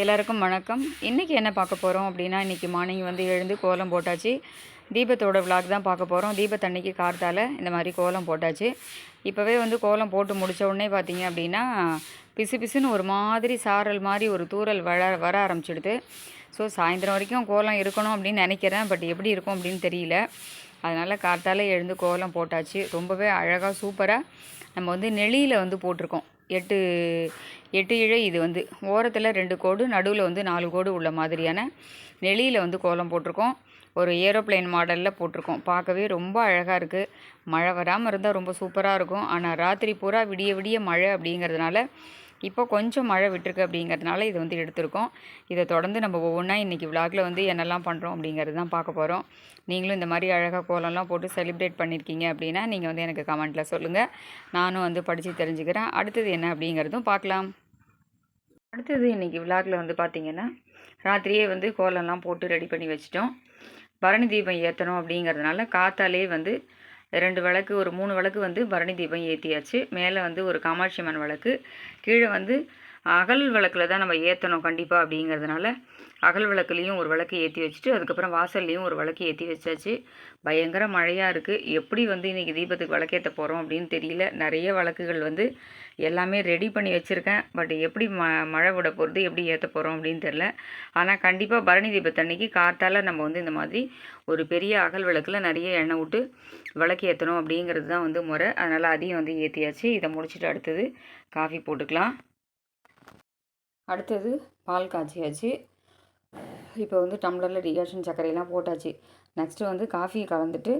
எல்லாருக்கும் வணக்கம். இன்றைக்கி என்ன பார்க்க போகிறோம் அப்படின்னா இன்றைக்கி மார்னிங் வந்து எழுந்து கோலம் போட்டாச்சு. தீபத்தோட விளாக் தான் பார்க்க போகிறோம் தீபத்தன்னைக்கு கார்த்தால இந்த மாதிரி கோலம் போட்டாச்சு. இப்போவே வந்து கோலம் போட்டு முடித்த உடனே பார்த்தீங்க அப்படின்னா பிசு பிசுன்னு ஒரு மாதிரி சாரல் மாதிரி ஒரு தூறல் வர வர ஆரம்பிச்சிடுது. ஸோ சாயந்தரம் வரைக்கும் கோலம் இருக்கணும் அப்படின்னு நினைக்கிறேன். பட் எப்படி இருக்கும் அப்படின்னு தெரியல. அதனால் கார்த்தால் எழுந்து கோலம் போட்டாச்சு. ரொம்பவே அழகாக சூப்பராக நம்ம வந்து நெளியில் வந்து போட்டிருக்கோம். எட்டு எட்டு இழை இது வந்து. ஓரத்தில் ரெண்டு கோடு நடுவில் வந்து நாலு கோடு உள்ள மாதிரியான நெளியில் வந்து கோலம் போட்டிருக்கோம். ஒரு ஏரோப்ளேன் மாடலில் போட்டிருக்கோம். பார்க்கவே ரொம்ப அழகாக இருக்குது மழை வராமல் இருந்தால் ரொம்ப சூப்பராக இருக்கும். ஆனால் ராத்திரி பூரா விடிய விடிய மழை அப்படிங்கிறதுனால இப்போ கொஞ்சம் மழை விட்டுருக்கு அப்படிங்கிறதுனால இது வந்து எடுத்திருக்கோம். இதை தொடர்ந்து நம்ம ஒவ்வொன்றா இன்றைக்கி விளாகில் வந்து என்னெல்லாம் பண்ணுறோம் அப்படிங்கிறது தான் பார்க்க போகிறோம் நீங்களும் இந்த மாதிரி அழகாக கோலம்லாம் போட்டு செலிப்ரேட் பண்ணியிருக்கீங்க அப்படின்னா நீங்கள் வந்து எனக்கு கமெண்ட்டில் சொல்லுங்கள் நானும் வந்து படித்து தெரிஞ்சுக்கிறேன். அடுத்தது என்ன அப்படிங்கிறதும் பார்க்கலாம். அடுத்தது இன்றைக்கி விளாகில் வந்து பார்த்திங்கன்னா ராத்திரியே வந்து கோலம்லாம் போட்டு ரெடி பண்ணி வச்சிட்டோம். பரணி தீபம் ஏற்றணும் அப்படிங்கிறதுனால காத்தாலே வந்து ரெண்டு விளக்கு ஒரு மூணு விளக்கு வந்து பரணி தீபம் ஏற்றியாச்சு மேலே வந்து ஒரு காமாட்சி அம்மன் விளக்கு. கீழே வந்து அகல் விளக்கில் தான் நம்ம ஏற்றணும் கண்டிப்பாக அப்படிங்கிறதுனால அகல் விளக்குலேயும் ஒரு விளக்கு ஏற்றி வச்சுட்டு அதுக்கப்புறம் வாசல்லையும் ஒரு விளக்கு ஏற்றி வச்சாச்சு. பயங்கர மழையாக இருக்குது எப்படி வந்து இன்றைக்கி தீபத்துக்கு விளக்கேற்ற போகிறோம் அப்படின்னு தெரியல. நிறைய விளக்குகள் வந்து எல்லாமே ரெடி பண்ணி வச்சுருக்கேன். பட் எப்படி ம மழை விட போகிறது எப்படி ஏற்ற போகிறோம் அப்படின்னு தெரில ஆனால் கண்டிப்பாக பரணி தீபத்தன்னைக்கு காற்றால் நம்ம வந்து இந்த மாதிரி ஒரு பெரிய அகல் விளக்கில் நிறைய எண்ணெய் விட்டு விளக்கு ஏற்றணும் அப்படிங்கிறது தான் வந்து முறை. அதனால் அதையும் வந்து ஏற்றியாச்சு இதை முடிச்சுட்டு அடுத்தது காஃபி போட்டுக்கலாம். அடுத்தது பால் காய்ச்சியாச்சு. இப்போ வந்து டம்ளரில் டிகாஷன் சர்க்கரையெல்லாம் போட்டாச்சு. நெக்ஸ்ட்டு வந்து காஃபியை கலந்துட்டு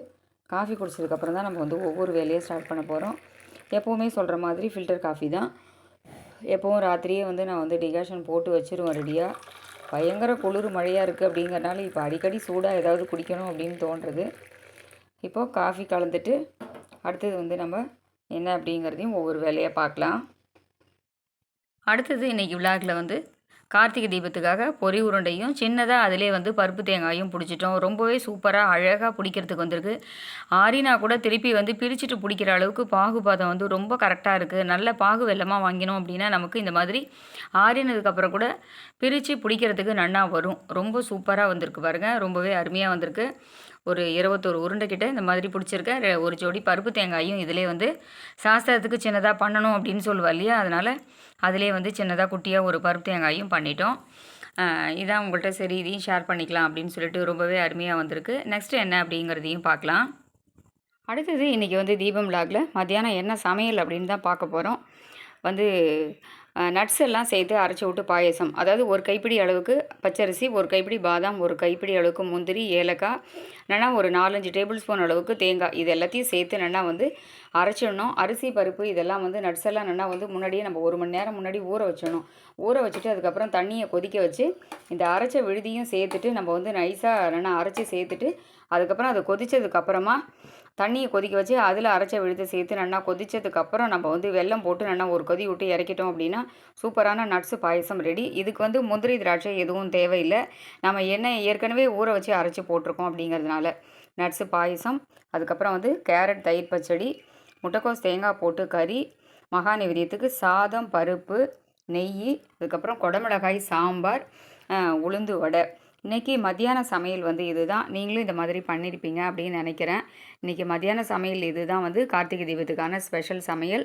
காஃபி குடிச்சதுக்கப்புறம் தான் நம்ம வந்து ஒவ்வொரு வேலையை ஸ்டார்ட் பண்ண போகிறோம் எப்போவுமே சொல்கிற மாதிரி ஃபில்டர் காஃபி தான். எப்போவும் ராத்திரியே வந்து நான் வந்து டிகாஷன் போட்டு வச்சிருவேன் ரெடியாக பயங்கர குளிர் மழையாக இருக்குது அப்படிங்கிறனால இப்போ அடிக்கடி சூடாக ஏதாவது குடிக்கணும் அப்படின்னு தோன்றுறது இப்போது காஃபி கலந்துட்டு அடுத்தது வந்து நம்ம என்ன அப்படிங்கிறதையும் ஒவ்வொரு வேலையாக பார்க்கலாம். அடுத்தது இன்றைக்கி விழாக்கில் வந்து கார்த்திகை தீபத்துக்காக பொரி உருண்டையும் சின்னதாக அதிலே வந்து பருப்பு தேங்காயும் பிடிச்சிட்டோம். ரொம்பவே சூப்பராக அழகாக பிடிக்கிறதுக்கு வந்திருக்கு. ஆரினா கூட திருப்பி வந்து பிரிச்சுட்டு பிடிக்கிற அளவுக்கு பாகுபாதம் வந்து ரொம்ப கரெக்டாக இருக்குது நல்ல பாகு வெல்லமாக வாங்கினோம் அப்படின்னா நமக்கு இந்த மாதிரி ஆறினதுக்கப்புறம் கூட பிரித்து பிடிக்கிறதுக்கு நன்னா வரும். ரொம்ப சூப்பராக வந்திருக்கு பாருங்கள் ரொம்பவே அருமையாக வந்திருக்கு. ஒரு இருபத்தொரு உருண்டை கிட்ட இந்த மாதிரி பிடிச்சிருக்கேன் ஒரு ஜோடி பருப்பு தேங்காயும் இதிலே வந்து சாஸ்திரத்துக்கு சின்னதாக பண்ணணும் அப்படின்னு சொல்லுவா இல்லையா? அதனால் அதிலே வந்து சின்னதாக குட்டியாக ஒரு பருப்பு தேங்காயும் பண்ணிட்டோம். இதான் உங்கள்கிட்ட சரி இதையும் ஷேர் பண்ணிக்கலாம் அப்படின்னு சொல்லிட்டு ரொம்பவே அருமையாக வந்திருக்கு. நெக்ஸ்ட் என்ன அப்படிங்கிறதையும் பார்க்கலாம். அடுத்தது இன்றைக்கி வந்து தீபம் லாகில் மத்தியானம் என்ன சமையல் அப்படின்னு தான் பார்க்க போகிறோம் வந்து நட்ஸ் எல்லாம் சேர்த்து அரைச்சி விட்டு பாயசம். அதாவது ஒரு கைப்பிடி அளவுக்கு பச்சரிசி ஒரு கைப்பிடி பாதாம் ஒரு கைப்பிடி அளவுக்கு முந்திரி ஏலக்காய் நல்லா ஒரு நாலஞ்சு டேபிள் ஸ்பூன் அளவுக்கு தேங்காய். இது எல்லாத்தையும் சேர்த்து நல்லா வந்து அரைச்சிடணும். அரிசி பருப்பு இதெல்லாம் வந்து நட்ஸ் எல்லாம் நல்லா வந்து முன்னாடியே நம்ம ஒரு மணி நேரம் முன்னாடி ஊற வச்சிடணும். ஊற வச்சுட்டு அதுக்கப்புறம் தண்ணியை கொதிக்க வச்சு இந்த அரைச்ச விழுதியும் சேர்த்துட்டு நம்ம வந்து நைஸாக நல்லா அரைச்சி சேர்த்துட்டு அதுக்கப்புறம் அது கொதித்ததுக்கப்புறமா தண்ணியை கொதிக்க வச்சு அதில் அரைச்ச விழுதை சேர்த்து நல்லா கொதித்ததுக்கப்புறம் நம்ம வந்து வெல்லம் போட்டு நல்லா ஒரு கொதி விட்டு இறக்கிட்டோம் அப்படின்னா சூப்பரான நட்ஸு பாயசம் ரெடி. இதுக்கு வந்து முந்திரி திராட்சை எதுவும் தேவையில்லை. நம்ம எண்ணெய் ஏற்கனவே ஊற வச்சு அரைச்சி போட்டிருக்கோம் அப்படிங்கிறதுனால நட்ஸு பாயசம். அதுக்கப்புறம் வந்து கேரட் தயிர் பச்சடி முட்டைக்கோஸ் தேங்காய் போட்டு கறி மகா நிவேதியத்துக்கு சாதம் பருப்பு நெய் அதுக்கப்புறம் குடமிளகாய் சாம்பார் உளுந்து வடை. இன்றைக்கி மத்தியான சமையல் வந்து இதுதான். நீங்களும் இந்த மாதிரி பண்ணியிருப்பீங்க அப்படின்னு நினைக்கிறேன். இன்றைக்கி மத்தியான சமையல் இதுதான் வந்து கார்த்திகை தீபத்துக்கான ஸ்பெஷல் சமையல்.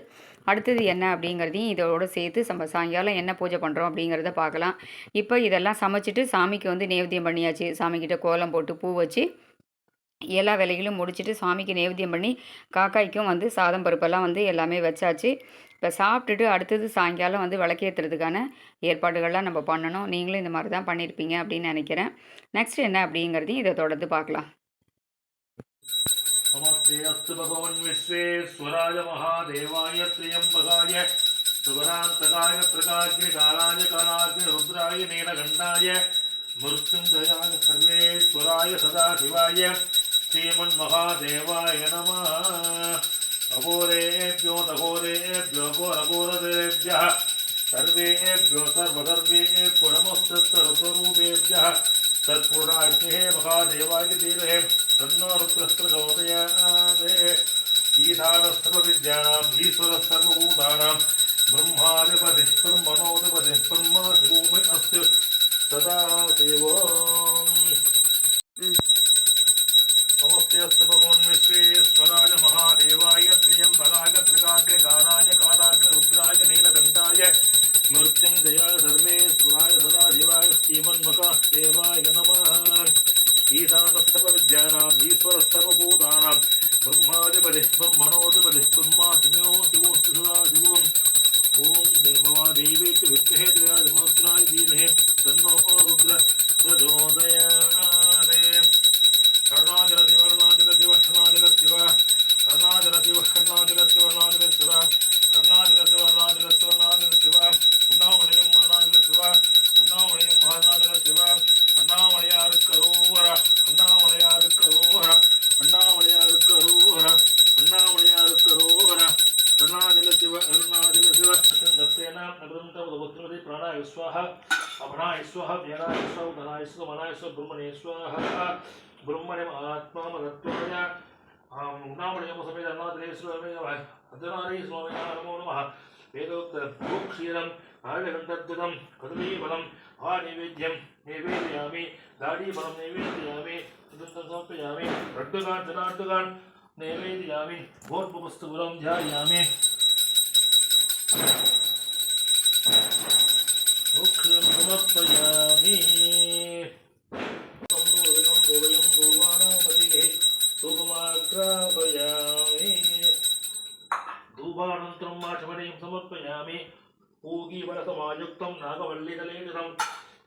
அடுத்தது என்ன அப்படிங்கிறதையும் இதோட சேர்த்து நம்ம சாயங்காலம் என்ன பூஜை பண்ணுறோம் அப்படிங்கிறத பார்க்கலாம். இப்போ இதெல்லாம் சமைச்சிட்டு சாமிக்கு வந்து நேவத்தியம் பண்ணியாச்சு. சாமிக்கிட்ட கோலம் போட்டு பூ வச்சு எல்லா வேலைகளும் முடிச்சுட்டு சாமிக்கு நேவேத்தியம் பண்ணி காக்காய்க்கும் வந்து சாதம் பருப்பெல்லாம் வந்து எல்லாமே வச்சாச்சு இப்போ சாப்பிட்டுட்டு அடுத்தது சாயங்காலம் வந்து விளக்கேற்றுறதுக்கான ஏற்பாடுகள்லாம் நம்ம பண்ணணும் நீங்களும் இந்த மாதிரி தான் பண்ணியிருப்பீங்க அப்படின்னு நினைக்கிறேன் நெக்ஸ்ட் என்ன அப்படிங்கிறதையும் இதை தொடர்ந்து பார்க்கலாம் नमस्ते अस्तु भगवन् विश्वेश्वराय महादेवाय त्र्यम्बकाय सुगरान्तकाय प्रकाग्निकालाय कालाग्नि रुद्राय नीलकण्ठाय मृत्युञ्जयाय सर्वेश्वराय सदाशिवाय श्रीमन्महादेवाय नमः। अघोरेभ्यो दघोरेभ्यो घोरघोरदेभ्यः सर्वेभ्यो सर्वसर्वेभ्यो नमस्तत्सर्वरूपेभ्यः तत्पूर्णाग्निः महादेवाय धीमहे। तन्नो रुद्रस्त्रगोदयात् ईशानस्तर्वविद्यानाम् ईश्वरस्तर्वभूतानाम् ब्रह्मादिपतिः ब्रह्मणोदिपतिः ब्रह्मा शिवोमि अस्तु। तदा देवो स्व व्यनाय स्व धनाय स्व मनाय स्व ब्रह्मणे स्व ब्रह्मणे आत्मामतत्वाय नामणेम समेत अन्नादरे स्वामे अदनारे स्वामे नमो नमः। वेदोक्तभूक्षीरं आर्यघण्टद्वतं कदलीफलम् आनैवेद्यं नैवेदयामि दाढीफलं नैवेदयामि तदन्तं समर्पयामि रड्डुकान् जनार्दुकान् नैवेदयामि भोर्पवस्तुगुलं ध्यायामि समर्पयामि शम्भोजनं भुवयं भुवानामतिः धूपमाग्रापयामि धूपानन्तरं माषमणिं समर्पयामि। पूगीफलसमायुक्तं नागवल्लिकलेलितं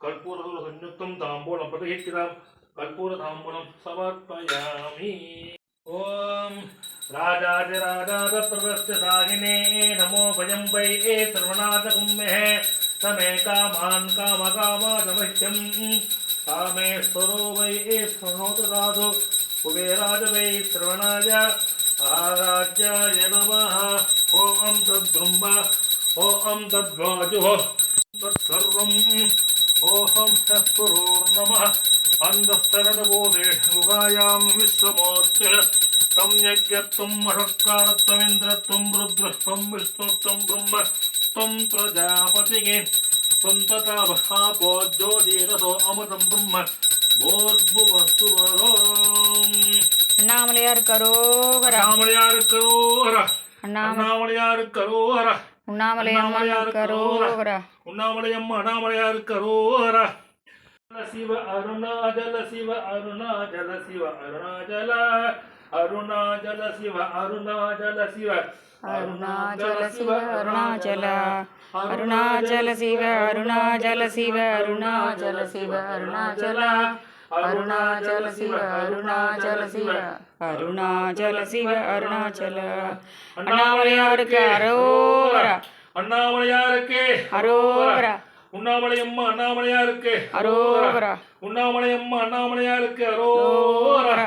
कर्पूरसंयुक्तं ताम्बूलं प्रतिहितं कर्पूरताम्बूलं समर्पयामि। ॐ राजाधिराजातप्रवस्य साहिने नमो भयं वै सर्वनाथकुम्भे समे कामान् कामकामादमह्यं कामेश्वरो वै ए स्मृणोतु साधु। कुबेराज वै श्रवणाय। महाराज्याय नमः। ॐ तद्ब्रह्म ॐ तद्वाजुः। तत्सर्वम् ॐ तत्पुरोर्नमः अन्धस्तरदबोधेषुगायां विश्वमोच्च तं यज्ञत्वं महत्कारत्वमिन्द्रत्वं रुद्रत्वं ब्रह्म। त्वं प्रजापतिगे त्वं ततावहापो ज्योतिरथो अमृतं ब्रह्म भोर्भुवसुवरो அண்ணாமலையார் கரோகர அண்ணாமலையார் கரோகர அண்ணாமலையார் கரோகர உண்ணாமலையார் கரோகர உண்ணாமலையம்மா அண்ணாமலையார் கரோகர சிவ அருணாச்சல சிவ அருணாச்சல சிவ அருணாச்சல அருணாச்சல சிவ அருணாச்சல சிவ அருணாச்சல சிவ அருணாச்சல அருணாச்சல. சிவ அருணாச்சல சிவ அருணாச்சல சிவ அருணாச்சல. அருணாச்சல சிவ அருணாச்சல சிவ. அருணாச்சல சிவ அருணாச்சல. அண்ணாமலையாருக்கு அரோகரா. அண்ணாமலையாருக்கு அரோகரா. உண்ணாமலையம்மா அண்ணாமலையாருக்கு அரோகரா. உண்ணாமலையம்மா அண்ணாமலையாருக்கு அரோஹர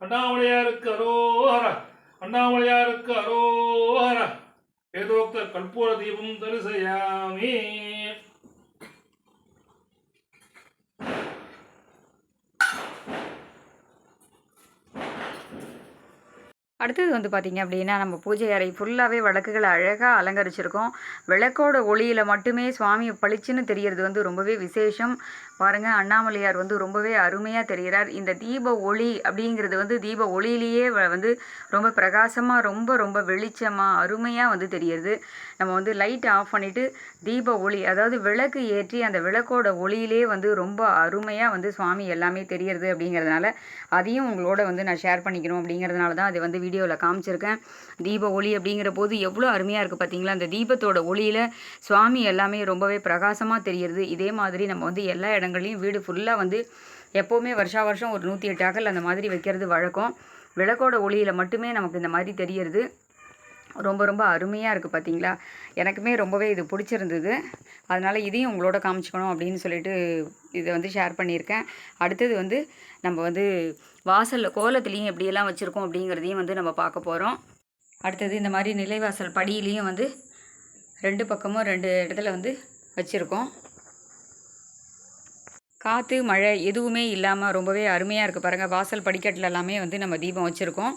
அண்ணாமலையாருக்கு அரோஹர அண்ணாமலையாருக்கு அரோஹர ஏதோக்த கற்பூர தீபம் தரிசயாமி. அடுத்தது வந்து பார்த்திங்க அப்படின்னா நம்ம பூஜை அறை ஃபுல்லாகவே விளக்குகளை அழகாக அலங்கரிச்சிருக்கோம். விளக்கோட ஒளியில் மட்டுமே சுவாமி பளிச்சுன்னு தெரியறது வந்து ரொம்பவே விசேஷம். பாருங்கள் அண்ணாமலையார் வந்து ரொம்பவே அருமையாக தெரிகிறார் இந்த தீப ஒளி அப்படிங்கிறது வந்து தீப ஒளியிலேயே வந்து ரொம்ப பிரகாசமாக ரொம்ப ரொம்ப வெளிச்சமாக அருமையாக வந்து தெரிகிறது நம்ம வந்து லைட் ஆஃப் பண்ணிவிட்டு தீப ஒளி அதாவது விளக்கு ஏற்றி அந்த விளக்கோட ஒளியிலே வந்து ரொம்ப அருமையாக வந்து சுவாமி எல்லாமே தெரியறது அப்படிங்கிறதுனால அதையும் உங்களோட வந்து நான் ஷேர் பண்ணிக்கணும் அப்படிங்கிறதுனால தான் அதை வந்து வீடியோவில் காமிச்சிருக்கேன். தீப ஒளி அப்படிங்கிற போது எவ்வளோ அருமையாக இருக்குது பார்த்தீங்களா அந்த தீபத்தோட ஒளியில் சுவாமி எல்லாமே ரொம்பவே பிரகாசமாக தெரியுது இதே மாதிரி நம்ம வந்து எல்லா இடங்கள்லையும் வீடு ஃபுல்லாக வந்து எப்போவுமே வருஷா வருஷம் ஒரு நூற்றி எட்டு அகல் அந்த மாதிரி வைக்கிறது வழக்கம். விளக்கோட ஒளியில் மட்டுமே நமக்கு இந்த மாதிரி தெரியறது. ரொம்ப ரொம்ப அருமையாக இருக்குது பார்த்தீங்களா எனக்குமே ரொம்பவே இது பிடிச்சிருந்தது. அதனால் இதையும் உங்களோட காமிச்சிக்கணும் அப்படின்னு சொல்லிட்டு இதை வந்து ஷேர் பண்ணியிருக்கேன். அடுத்தது வந்து நம்ம வந்து வாசலில் கோலத்துலேயும் எப்படியெல்லாம் வச்சுருக்கோம் அப்படிங்கிறதையும் வந்து நம்ம பார்க்க போகிறோம் அடுத்தது இந்த மாதிரி நிலைவாசல் படியிலையும் வந்து ரெண்டு பக்கமும் ரெண்டு இடத்துல வந்து வச்சுருக்கோம். காற்று மழை எதுவுமே இல்லாமல் ரொம்பவே அருமையாக இருக்குது பாருங்கள் வாசல் படிக்கட்டில் எல்லாமே வந்து நம்ம தீபம் வச்சுருக்கோம்.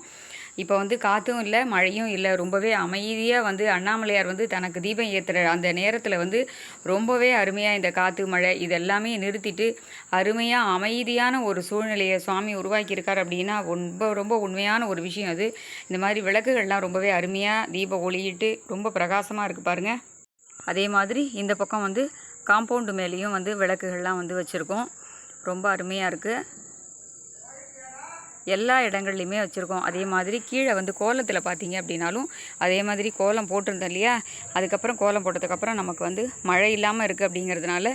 இப்போ வந்து காற்றும் இல்லை மழையும் இல்லை. ரொம்பவே அமைதியாக வந்து அண்ணாமலையார் வந்து தனக்கு தீபம் ஏற்றுற அந்த நேரத்தில் வந்து ரொம்பவே அருமையாக இந்த காற்று மழை இது எல்லாமே நிறுத்திட்டு அருமையாக அமைதியான ஒரு சூழ்நிலையை சுவாமி உருவாக்கியிருக்கார் அப்படின்னா ரொம்ப ரொம்ப உண்மையான ஒரு விஷயம் அது. இந்த மாதிரி விளக்குகள்லாம் ரொம்பவே அருமையாக தீப ஒளியிட்டு ரொம்ப பிரகாசமாக இருக்குது பாருங்கள் அதே மாதிரி இந்த பக்கம் வந்து காம்பவுண்டு மேலேயும் வந்து விளக்குகள்லாம் வந்து வச்சுருக்கோம். ரொம்ப அருமையாக இருக்குது எல்லா இடங்கள்லையுமே வச்சுருக்கோம். அதே மாதிரி கீழே வந்து கோலத்தில் பார்த்தீங்க அப்படின்னாலும் அதே மாதிரி கோலம் போட்டிருந்தோம் இல்லையா? அதுக்கப்புறம் கோலம் போட்டதுக்கப்புறம் நமக்கு வந்து மழை இல்லாமல் இருக்குது அப்படிங்கிறதுனால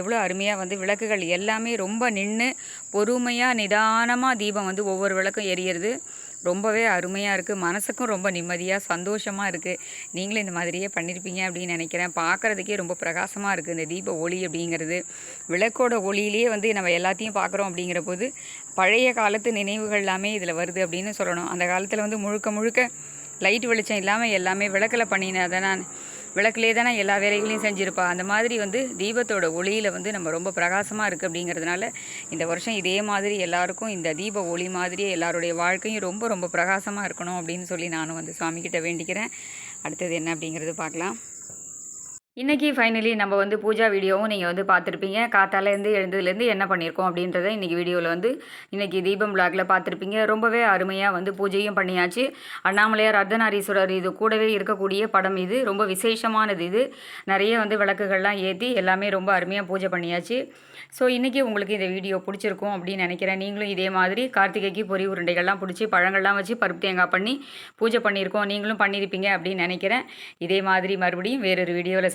எவ்வளோ அருமையாக வந்து விளக்குகள் எல்லாமே ரொம்ப நின்று பொறுமையாக நிதானமாக தீபம் வந்து ஒவ்வொரு விளக்கும் எரியறது. ரொம்பவே அருமையாக இருக்குது மனசுக்கும் ரொம்ப நிம்மதியாக சந்தோஷமாக இருக்குது நீங்களும் இந்த மாதிரியே பண்ணியிருப்பீங்க அப்படின்னு நினைக்கிறேன். பார்க்குறதுக்கே ரொம்ப பிரகாசமாக இருக்குது இந்த தீப ஒளி அப்படிங்கிறது. விளக்கோட ஒளியிலேயே வந்து நம்ம எல்லாத்தையும் பார்க்குறோம் அப்படிங்கிற போது பழைய காலத்து நினைவுகள் எல்லாமே இதில் வருது அப்படின்னு சொல்லணும். அந்த காலத்தில் வந்து முழுக்க முழுக்க லைட் வெளிச்சம் இல்லாமல் எல்லாமே விளக்கில் பண்ணினதை நான் விளக்குலே தானே எல்லா வேலைகளையும் செஞ்சுருப்பா. அந்த மாதிரி வந்து தீபத்தோட ஒளியில் வந்து நம்ம ரொம்ப பிரகாசமாக இருக்குது அப்படிங்கிறதுனால இந்த வருஷம் இதே மாதிரி எல்லாருக்கும் இந்த தீப ஒளி மாதிரியே எல்லாருடைய வாழ்க்கையும் ரொம்ப ரொம்ப பிரகாசமாக இருக்கணும் அப்படின்னு சொல்லி நானும் வந்து சுவாமிக்கிட்ட வேண்டிக்கிறேன். அடுத்தது என்ன அப்படிங்கிறது பார்க்கலாம். இன்றைக்கி ஃபைனலி நம்ம வந்து பூஜா வீடியோவும் நீங்கள் வந்து பார்த்துருப்பீங்க. காத்தாலேருந்து எழுந்ததுலேருந்து என்ன பண்ணியிருக்கோம் அப்படின்றத இன்றைக்கி வீடியோவில் வந்து இன்றைக்கி தீபம் பிளாக்ல பார்த்துருப்பீங்க. ரொம்பவே அருமையாக வந்து பூஜையும் பண்ணியாச்சு. அண்ணாமலையார் அர்த்தநாரீஸ்வரர் இது கூடவே இருக்கக்கூடிய படம் இது. ரொம்ப விசேஷமானது இது. நிறைய வந்து விளக்குகள்லாம் ஏற்றி எல்லாமே ரொம்ப அருமையாக பூஜை பண்ணியாச்சு. ஸோ இன்றைக்கி உங்களுக்கு இந்த வீடியோ பிடிச்சிருக்கும் அப்படின்னு நினைக்கிறேன். நீங்களும் இதே மாதிரி கார்த்திகைக்கு பொறி உருண்டைகள்லாம் பிடிச்சி பழங்கள்லாம் வச்சு பருப்பு தேங்காய் பண்ணி பூஜை பண்ணியிருக்கோம். நீங்களும் பண்ணியிருப்பீங்க அப்படின்னு நினைக்கிறேன். இதே மாதிரி மறுபடியும் வேறொரு வீடியோவில்